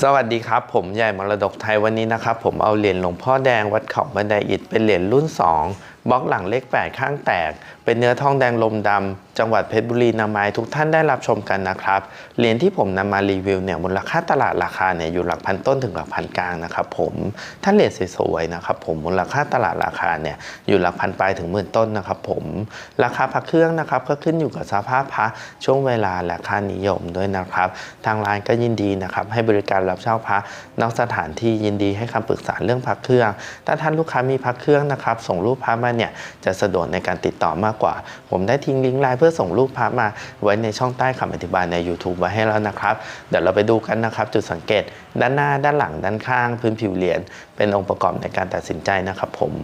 สวัสดีครับ ผมใหญ่มรดกไทยวันนี้นะครับ ผมเอาเหรียญหลวงพ่อแดงวัดเขาบันไดอิฐเป็นเหรียญรุ่น 2 บล็อกหลังเลข 8 ข้างแตก เป็นเนื้อทองแดงลมดำ จังหวัดเพชรบุรีนำมาให้ทุกท่านได้รับชมกันนะครับ เหรียญที่ผมนำมารีวิวเนี่ยมูลค่าตลาดราคาเนี่ยอยู่หลักพันต้นถึงหลักพันกลางนะครับผมถ้าเหรียญสวยๆนะครับผมมูลค่าตลาดราคาเนี่ยอยู่หลักพันปลายถึงหมื่นต้นนะครับผมราคาพระเครื่องนะครับก็ขึ้นอยู่กับสภาพพระช่วงเวลาและค่านิยมด้วยนะครับ ทางร้านก็ยินดีนะครับให้บริการรับเช่าพระนอกสถานที่ยินดีให้คำปรึกษาเรื่องพระเครื่อง ถ้าท่านลูกค้ามีพระเครื่องนะครับส่งรูปพระมาเนี่ยจะสะดวกในการติดต่อมากกว่า ผมได้ทิ้งลิงก์ไลน์เพื่อส่งรูปพระมาไว้ในช่องใต้คำอธิบายใน YouTube ไว้ให้แล้วนะครับ เดี๋ยวเราไปดูกันนะครับ จุดสังเกตด้านหน้าด้านหลังด้านข้าง พื้นผิวเหรียญเป็นองค์ประกอบในการตัดสินใจนะครับผม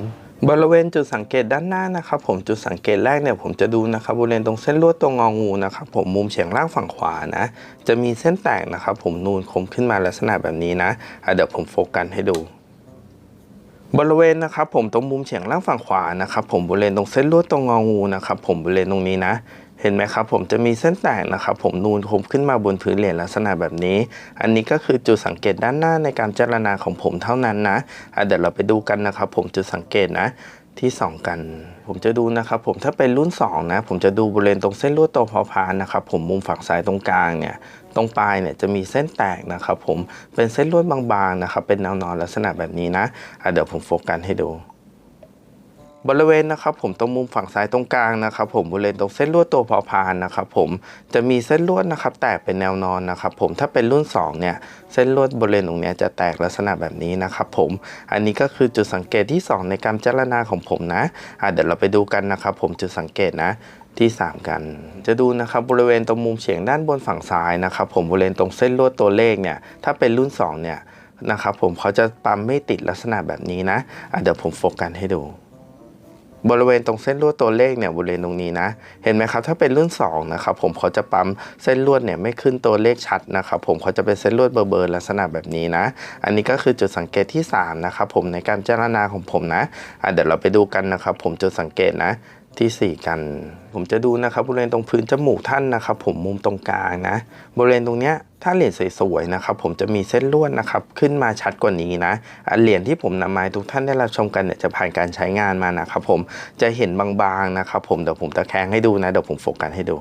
บริเวณจุดสังเกตด้านหน้านะครับผมจุดสังเกตแรกเนี่ยผมจะดูนะครับบริเวณตรงเส้นลวดตรงงองูนะครับผมมุมเฉียงล่างฝั่งขวานะ จะมีเส้นแตกนะครับผมนูนคมขึ้นมาลักษณะแบบนี้นะะเดี๋ยวผมโฟกัสให้ดู บริเวณนะครับผมตรงมุมเฉียงล่างฝั่งขวานะครับผมบริเวณตรงเส้นลวดตรงงองูนะครับผมบริเวณตรงนี้นะ เห็นไหมครับผมจะมีเส้นแตกนะครับผมนูนคมขึ้นมาบนพื้นเหรียญลักษณะแบบนี้ อันนี้ก็คือจุดสังเกตด้านหน้าในการเจรณาของผมเท่านั้นนะะเดี๋ยวเราไปดูกันนะครับผมจุดสังเกตนะที่สองกัน ผมจะดูนะครับผมถ้าเป็นรุ่น2นะผมจะดูบริเวณตรงเส้นลวดตัวพอพานนะครับผมมุมฝั่งซ้ายตรงกลางเนี่ยตรงปลายเนี่ยจะมีเส้นแตกนะครับผมเป็นเส้นลวดบางๆนะครับเป็นแนวนอนลักษณะแบบนี้นะะเดี๋ยวผมโฟกัสให้ดู บริเวณนะครับผมตรงมุมฝั่งซ้ายตรงกลางนะครับผมบริเวณตรงเส้นลวดตัวพอพานนะครับผมจะมีเส้นลวดนะครับแตกเป็นแนวนอนนะครับผมถ้าเป็นรุ่น2เนี่ยเส้นลวดบริเวณตรงนี้จะแตกลักษณะแบบนี้นะครับผมอันนี้ก็คือจุดสังเกตที่ 2 ในการเจรณาของผมนะอะเดี๋ยวเราไปดูกันนะครับผมจุดสังเกตนะที่ 3 กัน จะดูนะครับบริเวณตรงมุมเฉียงด้านบนฝั่งซ้ายนะครับผมบริเวณตรงเส้นลวดตัวเลขเนี่ยถ้าเป็นรุ่น 2 เนี่ยนะครับผมเขาจะปั๊มไม่ติดลักษณะแบบนี้นะอะเดี๋ยวผมโฟกัสให้ดู บริเวณตรงเส้นลวดตัวเลขเนี่ยบริเวณตรงนี้นะ เห็นไหมครับ ถ้าเป็นรุ่น2นะครับผมเขาจะปั๊มเส้นลวดเนี่ยไม่ขึ้นตัวเลขชัดนะครับผมเขาจะเป็นเส้นลวดเบอร์ลักษณะแบบนี้นะ อันนี้ก็คือจุดสังเกตที่3นะครับผมในการเจรณาของผมนะะเดี๋ยวเราไปดูกันนะครับผมจุดสังเกตนะ ที่ 4 กัน ผมจะดูนะครับบริเวณตรงพื้นจมูกท่านนะครับ ผมมุมตรงกลางนะ บริเวณตรงเนี้ยถ้าเหรียญสวยๆนะครับ ผมจะมีเส้นลวดนะครับ ขึ้นมาชัดกว่านี้นะเหรียญที่ผมนำมาให้ทุกท่านได้รับชมกันเนี่ยจะผ่านการใช้งานมานะครับ ผมจะเห็นบางๆนะครับ ผมเดี๋ยวผมตะแคงให้ดูนะเดี๋ยวผมโฟกัสให้ดู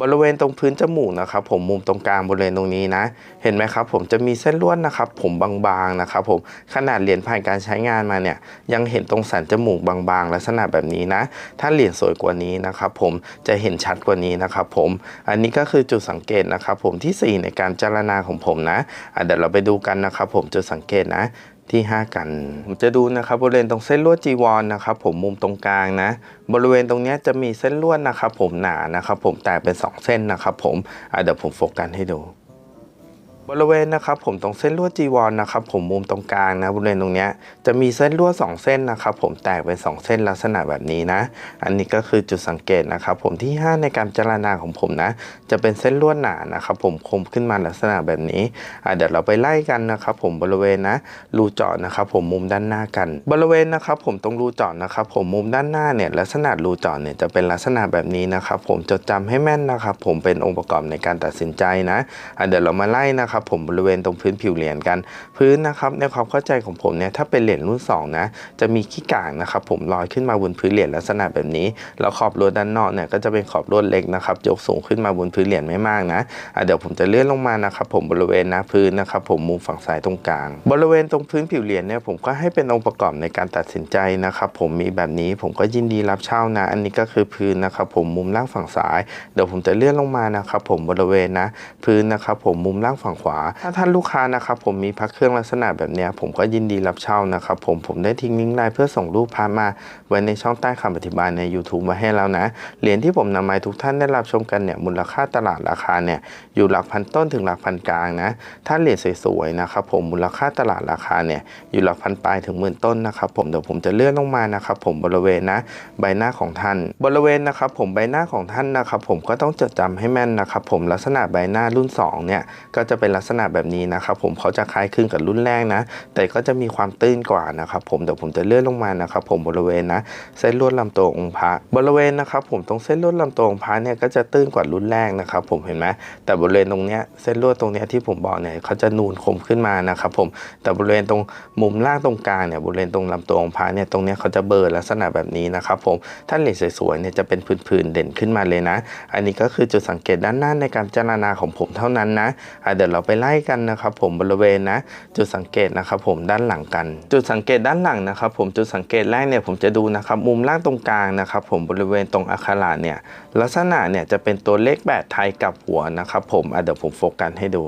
บริเวณตรงพื้นจมูกนะครับ ผมมุมตรงกลางบริเวณตรงนี้นะ เห็นไหมครับ ผมจะมีเส้นลวดนะครับ ผมบางๆนะครับ ผมขนาดเหรียญผ่านการใช้งานมาเนี่ย ยังเห็นตรงสันจมูกบางๆ ลักษณะแบบนี้นะ ถ้าเหรียญสวยกว่านี้นะครับ ผมจะเห็นชัดกว่านี้นะครับ ผม อันนี้ก็คือจุดสังเกตนะครับ ผมที่ 4 ในการเจรณาของผมนะเดี๋ยวเราไปดูกันนะครับ ผมจุดสังเกตนะ ที่ 5 กันผมจะดูนะครับบริเวณตรงเส้นลวดจีวรนะครับ ผมมุมตรงกลางนะ บริเวณตรงนี้จะมีเส้นลวดนะครับ ผมหนานะครับ ผมแตกเป็น 2 เส้นนะครับ ผมเดี๋ยวผมโฟกัสให้ดู บริเวณนะครับผมตรงเส้นลวดจีวรนะครับผมมุมตรงกลางนะบริเวณตรงเนี้ยจะมีเส้นลวดสองเส้นนะครับผมแตกเป็น 2 เส้นลักษณะแบบนี้นะ อันนี้ก็คือจุดสังเกตนะครับผมที่ 5 ในการเจรณาของผมนะ จะเป็นเส้นลวดหนานะครับผมคมขึ้นมาลักษณะแบบนี้เดี๋ยวเราไปไล่กันนะครับผมบริเวณนะรูเจาะนะครับผมมุมด้านหน้ากัน บริเวณนะครับผมตรงรูเจาะนะครับผมมุมด้านหน้าเนี่ยลักษณะรูเจาะเนี่ยจะเป็นลักษณะแบบนี้นะครับผมจดจำให้แม่นนะครับผมเป็นองค์ประกอบในการตัดสินใจนะเดี๋ยวเรามาไล่นะครับผมบริเวณตรงพื้นผิวเหรียญกัน พื้นนะครับในความเข้าใจของผมเนี่ยถ้าเป็นเหรียญรุ่น2นะจะมีขี้กากนะครับผมลอยขึ้นมาบนพื้นเหรียญลักษณะแบบนี้แล้วขอบลวดด้านนอกเนี่ยก็จะเป็นขอบลวดเล็กนะครับยกสูงขึ้นมาบนพื้นเหรียญไม่มากนะะเดี๋ยวผมจะเลื่อนลงมานะครับผมบริเวณน้าพื้นนะครับผมมุมฝั่งซ้ายตรงกลาง บริเวณตรงพื้นผิวเหรียญเนี่ยผมก็ให้เป็นองค์ประกอบในการตัดสินใจนะครับผมมีแบบนี้ผมก็ยินดีรับเช่านะ อันนี้ก็คือพื้นนะครับผมมุมล่างฝั่งซ้าย เดี๋ยวผมจะเลื่อนลงมานะครับผมบริเวณนะ พื้นนะครับผมมุมล่างฝั่งขวาถ้าท่านลูกค้านะครับผมมีพักเครื่องลักษณะแบบนี้ผมก็ยินดีรับเช่านะครับผมผมได้ทิ้งลิงก์ไลน์เพื่อส่งรูปพามาไว้ในช่องใต้คำอธิบายใน YouTube มาให้แล้วนะ เหรียญที่ผมนำมาให้ทุกท่านได้รับชมกันเนี่ยมูลค่าตลาดราคาเนี่ยอยู่หลักพันต้นถึงหลักพันกลางนะถ้าเหรียญสวยๆนะครับผมมูลค่าตลาดราคาเนี่ยอยู่หลักพันปลายถึงหมื่นต้นนะครับผมเดี๋ยวผมจะเลื่อนลงมานะครับผมบริเวณนะใบหน้าของท่าน บริเวณนะครับผมใบหน้าของท่านนะครับผมก็ต้องจดจำให้แม่นนะครับผมลักษณะใบหน้ารุ่น2เนี่ยก็จะเป็นลักษณะแบบนี้นะครับผมเขาจะคล้ายคลึงกับรุ่นแรกนะ แต่ก็จะมีความตื้นกว่านะครับผมเดี๋ยวผมจะเลื่อนลงมานะครับผมบริเวณนะเส้นลวดลำตัวองค์พระบริเวณนะครับผมตรงเส้นลวดลำตัวองค์พระเนี่ยก็จะตื้นกว่ารุ่นแรกนะครับผมเห็นไหมแต่บริเวณตรงเนี้ยเส้นลวดตรงเนี้ยที่ผมบอกเนี่ยเขาจะนูนคมขึ้นมานะครับผมแต่บริเวณตรงมุมล่างตรงกลางเนี่ยบริเวณตรงลำตัวองค์พระเนี่ยตรงเนี้ยเขาจะเบลอลักษณะแบบนี้นะครับผมถ้านเหล็กสวยๆเนี่ยจะเป็นผื่นๆเด่นขึ้นมาเลยนะ อันนี้ก็คือจุดสังเกตด้านหน้าในการพิจารณาของผมเท่านั้นนะเดี๋ยวเราไปไล่กันนะครับผมบริเวณนะจุดสังเกตนะครับผมด้านหลังกัน จุดสังเกตด้านหลังนะครับผมจุดสังเกตแรกเนี่ยผมจะดูนะครับมุมล่างตรงกลางนะครับผมบริเวณตรงอักขระเนี่ยลักษณะเนี่ยจะเป็นตัวเลขแปดไทยกับหัวนะครับผมเดี๋ยวผมโฟกัสให้ดู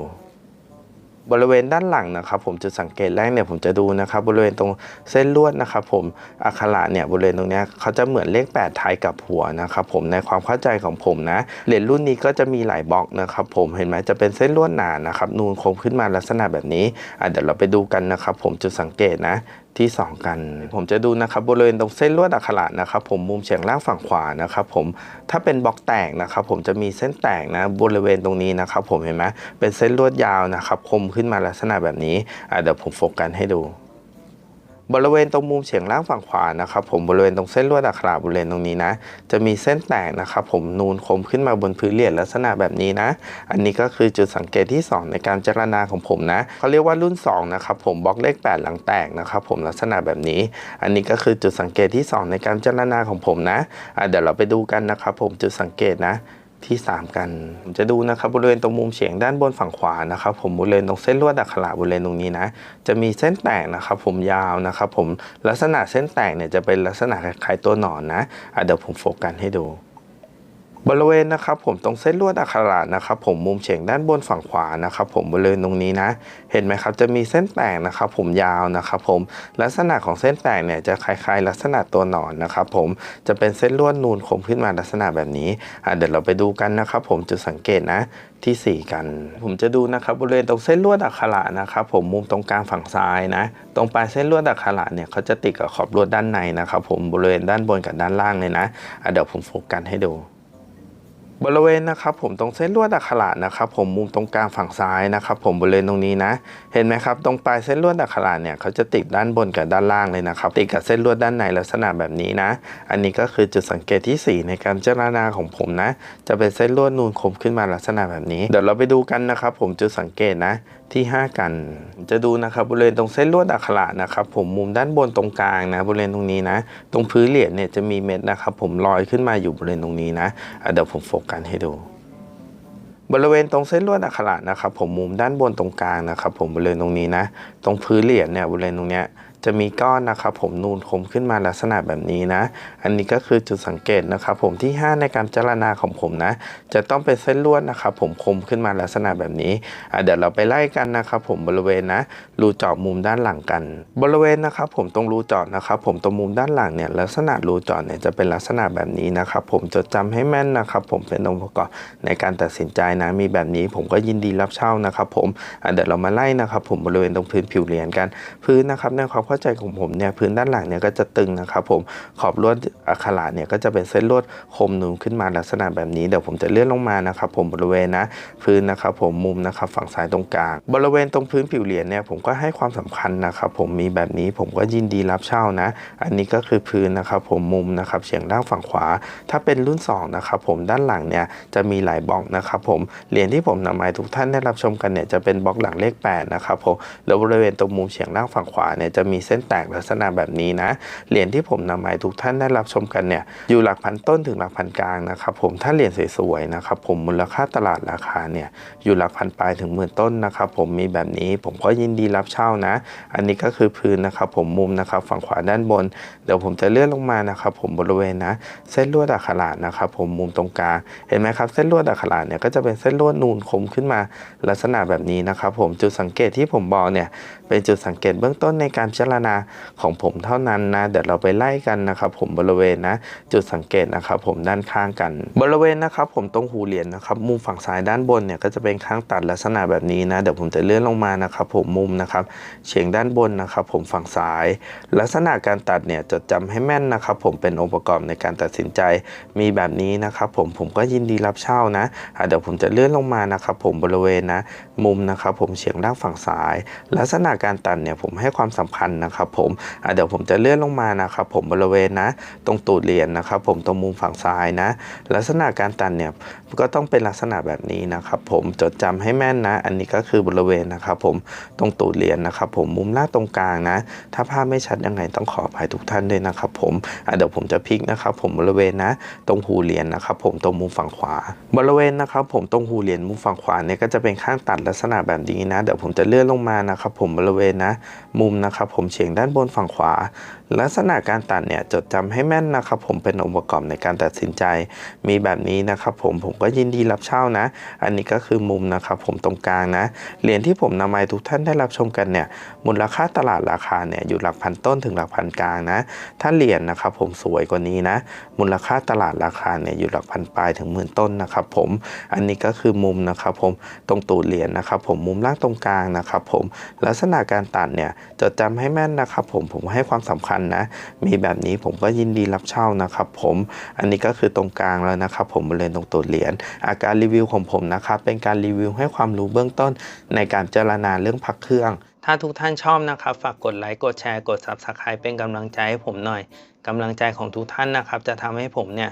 บริเวณด้านหลังนะครับผมจุดสังเกตแรกเนี่ยผมจะดูนะครับบริเวณตรงเส้นลวดนะครับผมอักขระเนี่ยบริเวณตรงนี้เขาจะเหมือนเลข 8 ไทยกับหัวนะครับผมในความเข้าใจของผมนะเหรียญรุ่นนี้ก็จะมีหลายบล็อกนะครับผมเห็นไหมจะเป็นเส้นลวดหนานะครับนูนโค้งขึ้นมาลักษณะแบบนี้อะเดี๋ยวเราไปดูกันนะครับผมจุดสังเกตนะ ที่ 2 กัน ผมจะดูนะครับบริเวณตรงเส้นลวดอักขระนะครับผมมุมเฉียงล่างฝั่งขวานะครับผมถ้าเป็นบล็อกแตกนะครับผมจะมีเส้นแตกนะบริเวณตรงนี้นะครับผมเห็นไหมเป็นเส้นลวดยาวนะครับคมขึ้นมาลักษณะแบบนี้เดี๋ยวผมโฟกัสให้ดู บริเวณตรงมุมเฉียงล่างฝั่งขวานะครับผมบริเวณตรงเส้นลวดอักขระบริเวณตรงนี้นะ จะมีเส้นแตกนะครับผมนูนคมขึ้นมาบนพื้นเหรียญลักษณะแบบนี้นะ อันนี้ก็คือจุดสังเกตที่ 2 ในการเจรณาของผมนะเขาเรียกว่ารุ่น2นะครับผมบล็อกเลข 8 หลังแตกนะครับผมลักษณะแบบนี้ อันนี้ก็คือจุดสังเกตที่ 2 ในการเจรณาของผมนะะเดี๋ยวเราไปดูกันนะครับผมจุดสังเกตนะ ที่ 3 กันผมจะดูนะครับบริเวณตรงมุมเฉียงด้านบนฝั่งขวานะครับผมบริเวณตรงเส้นลวดอักขระบริเวณตรงนี้นะจะมีเส้นแตกนะครับผมยาวนะครับผมลักษณะเส้นแตกเนี่ยจะเป็นลักษณะคล้ายๆตัวหนอนนะะเดี๋ยวผมโฟกัสให้ดู บริเวณนะครับผมตรงเส้นลวดอักขระนะครับผมมุมเฉียงด้านบนฝั่งขวานะครับผมบริเวณตรงนี้นะ เห็นไหมครับจะมีเส้นแตกนะครับผมยาวนะครับผมลักษณะของเส้นแตกเนี่ยจะคล้ายๆ ลักษณะตัวหนอนนะครับผมจะเป็นเส้นลวดนูนคมขึ้นมาลักษณะแบบนี้อะเดี๋ยวเราไปดูกันนะครับผมจุดสังเกตนะที่ 4 กัน ผมจะดูนะครับบริเวณตรงเส้นลวดอักขระนะครับผมมุมตรงกลางฝั่งซ้ายนะ ตรงปลายเส้นลวดอักขระเนี่ยเขาจะติดกับขอบลวดด้านในนะครับผมบริเวณด้านบนกับด้านล่างเลยนะอะเดี๋ยวผมโฟกัสให้ดู บริเวณนะครับผมตรงเส้นลวดอักขระนะครับผมมุมตรงกลางฝั่งซ้ายนะครับผมบริเวณตรงนี้นะ เห็นไหมครับตรงปลายเส้นลวดอักขระเนี่ยเขาจะติดด้านบนกับด้านล่างเลยนะครับติดกับเส้นลวดด้านในลักษณะแบบนี้นะ อันนี้ก็คือจุดสังเกตที่ 4 ในการเจรณาของผมนะ จะเป็นเส้นลวดนูนคมขึ้นมาลักษณะแบบนี้ เดี๋ยวเราไปดูกันนะครับผมจุดสังเกตนะที่ 5 กัน จะดูนะครับบริเวณตรงเส้นลวดอักขระนะครับผมมุมด้านบนตรงกลางนะบริเวณตรงนี้นะ ตรงพื้นเหรียญเนี่ยจะมีเม็ดนะครับผมลอยขึ้นมาอยู่บริเวณตรงนี้นะอะเดี๋ยวผมโฟกันให้ดู บริเวณตรงเส้นลวดอักขระนะครับ ผมมุมด้านบนตรงกลางนะครับ ผมบริเวณตรงนี้นะ ตรงพื้นเหรียญเนี่ยบริเวณตรงเนี้ย จะมีก้อนนะครับผมนูนคมขึ้นมาลักษณะแบบนี้นะ อันนี้ก็คือจุดสังเกตนะครับผมที่ 5 ในการเจรณาของผมนะ จะต้องเป็นเส้นลวดนะครับผมคมขึ้นมาลักษณะแบบนี้เดี๋ยวเราไปไล่กันนะครับผมบริเวณนะรูเจาะมุมด้านหลังกัน บริเวณนะครับผมตรงรูเจาะนะครับผมตรงมุมด้านหลังเนี่ยลักษณะรูเจาะเนี่ยจะเป็นลักษณะแบบนี้นะครับผมจดจำให้แม่นนะครับผมเป็นองค์ประกอบในการตัดสินใจนะมีแบบนี้ผมก็ยินดีรับเช่านะครับผมเดี๋ยวเรามาไล่นะครับผมบริเวณตรงพื้นผิวเรียญกัน พื้นนะครับในความเข้าใจของผมเนี่ยพื้นด้านหลังเนี่ยก็จะตึงนะครับผมขอบลวดอักขระเนี่ยก็จะเป็นเส้นลวดคมนูนขึ้นมาลักษณะแบบนี้เดี๋ยวผมจะเลื่อนลงมานะครับผมบริเวณนะพื้นนะครับผมมุมนะครับฝั่งซ้ายตรงกลางบริเวณตรงพื้นผิวเหรียญเนี่ยผมก็ให้ความสำคัญนะครับผมมีแบบนี้ผมก็ยินดีรับเช่านะ อันนี้ก็คือพื้นนะครับผมมุมนะครับเฉียงด้านฝั่งขวา ถ้าเป็นรุ่น2นะครับผมด้านหลังเนี่ยจะมีหลายบล็อกนะครับผมเหรียญที่ผมนำมาให้ทุกท่านได้รับชมกันเนี่ยจะเป็นบล็อกหลังเลข8นะครับผมแล้วบริเวณตรงมุมเฉียงด้านฝั่งขวาเนี่ยจะมีเส้นแตกลักษณะแบบนี้นะ เหรียญที่ผมนำมาให้ทุกท่านได้รับชมกันเนี่ยอยู่หลักพันต้นถึงหลักพันกลางนะครับผมถ้าเหรียญสวยๆนะครับผมมูลค่าตลาดราคาเนี่ยอยู่หลักพันปลายถึงหมื่นต้นนะครับผมมีแบบนี้ผมก็ยินดีรับเช่านะ อันนี้ก็คือพื้นนะครับผมมุมนะครับฝั่งขวาด้านบน เดี๋ยวผมจะเลื่อนลงมานะครับผมบริเวณนะ เส้นลวดอักขระนะครับผมมุมตรงกลางเห็นไหมครับเส้นลวดอักขระเนี่ยก็จะเป็นเส้นลวดนูนคมขึ้นมาลักษณะแบบนี้นะครับผมจุดสังเกตที่ผมบอกเนี่ยเป็นจุดสังเกตเบื้องต้นในการพิจารารณาของผมเท่านั้นนะ เดี๋ยวเราไปไล่กันนะครับผมบริเวณนะ จุดสังเกตนะครับผมด้านข้างกัน บริเวณนะครับผมตรงหูเหรียญนะครับมุมฝั่งซ้ายด้านบนเนี่ยก็จะเป็นข้างตัดลักษณะแบบนี้นะเดี๋ยวผมจะเลื่อนลงมานะครับผมมุมนะครับเฉียงด้านบนนะครับผมฝั่งซ้าย ลักษณะการตัดเนี่ยจดจำให้แม่นนะครับผมเป็นองค์ประกอบในการตัดสินใจมีแบบนี้นะครับผมผมก็ยินดีรับเช่านะะเดี๋ยวผมจะเลื่อนลงมานะครับผมบริเวณนะมุมนะครับผมเฉียงด้านฝั่งซ้าย ลักษณะการตัดเนี่ยผมให้ความสำคัญนะครับผมเดี๋ยวผมจะเลื่อนลงมานะครับผมบริเวณนะ ตรงตูดเหรียญนะครับผมตรงมุมฝั่งซ้ายนะ ลักษณะการตัดเนี่ยก็ต้องเป็นลักษณะแบบนี้นะครับผมจดจำให้แม่นนะ อันนี้ก็คือบริเวณนะครับผมตรงตูดเหรียญนะครับผมมุมล่างตรงกลางนะ ถ้าภาพไม่ชัดยังไงต้องขออภัยทุกท่านด้วยนะครับผมเดี๋ยวผมจะพลิกนะครับผมบริเวณนะ ตรงหูเหรียญนะครับผมตรงมุมฝั่งขวา บริเวณนะครับผมตรงหูเหรียญมุมฝั่งขวาเนี่ยก็จะเป็นข้างตัดลักษณะแบบนี้นะ เดี๋ยวผมจะเลื่อนลงมานะครับผมบริเวณนะ มุมนะครับผมเฉียงด้านบนฝั่งขวา ลักษณะการตัดเนี่ยจดจำให้แม่นนะครับ ผมเป็นองค์ประกอบในการตัดสินใจ มีแบบนี้นะครับ ผมผมก็ยินดีรับเช่านะ อันนี้ก็คือมุมนะครับ ผมตรงกลางนะเหรียญที่ผมนำมาให้ทุกท่านได้รับชมกันเนี่ยมูลค่าตลาดราคาเนี่ยอยู่หลักพันต้นถึงหลักพันกลางนะ ถ้าเหรียญนะครับผมสวยกว่านี้นะ มูลค่าตลาดราคาเนี่ยอยู่หลักพันปลายถึงหมื่นต้นนะครับ ผมอันนี้ก็คือมุมนะครับผมตรงตูดเหรียญนะครับ ผมมุมล่างตรงกลางนะครับ ผมลักษณะการตัดเนี่ยจดจำให้แม่นนะครับผมผมให้ความสำคัญนะ มีแบบนี้ผมก็ยินดีรับเช่านะครับผมอันนี้ก็คือตรงกลางแล้วนะครับผมบริเวณตรงตูดเหรียญอาการรีวิวของผมนะครับเป็นการรีวิวให้ความรู้เบื้องต้น ในการเจรณาเรื่องพักเครื่องถ้าทุกท่านชอบนะครับ ฝากกดไลค์ กดแชร์ กด Subscribe เป็นกำลังใจให้ผมหน่อย กำลังใจของทุกท่านนะครับ จะทำให้ผมเนี่ย